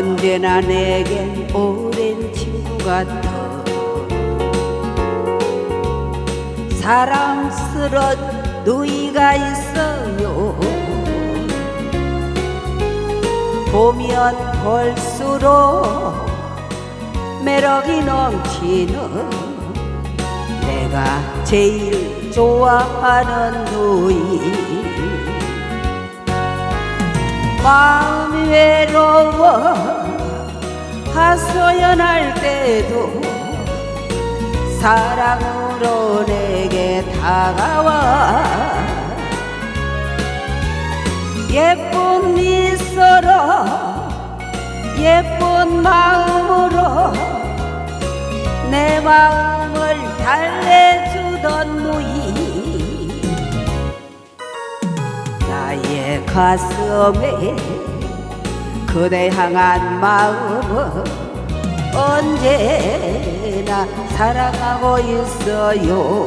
언제나 내겐 오랜 친구 같아. 사랑스런 누이가 있어요. 보면 볼수록 매력이 넘치는 내가 제일 좋아하는 누이 마음이 외로워 하소연할 때도 사랑으로 내게 다가와. 예쁜 미소로 예쁜 마음으로 내 마음 가슴에 그대 향한 마음은 언제나 사랑하고 있어요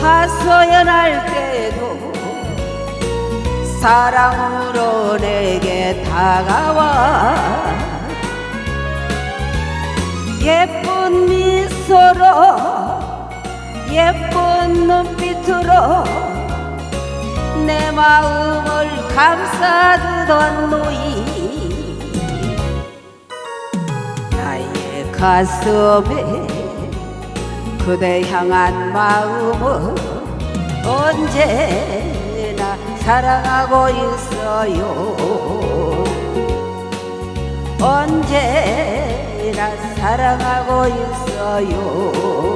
하소연할 때도 사랑으로 내게 다가와. 예쁜 미소로 예쁜 눈빛으로 내 마음을 감싸주던 누이. 나의 가슴에 그대 향한 마음은 언제나 사랑하고 있어요. 언제나 사랑하고 있어요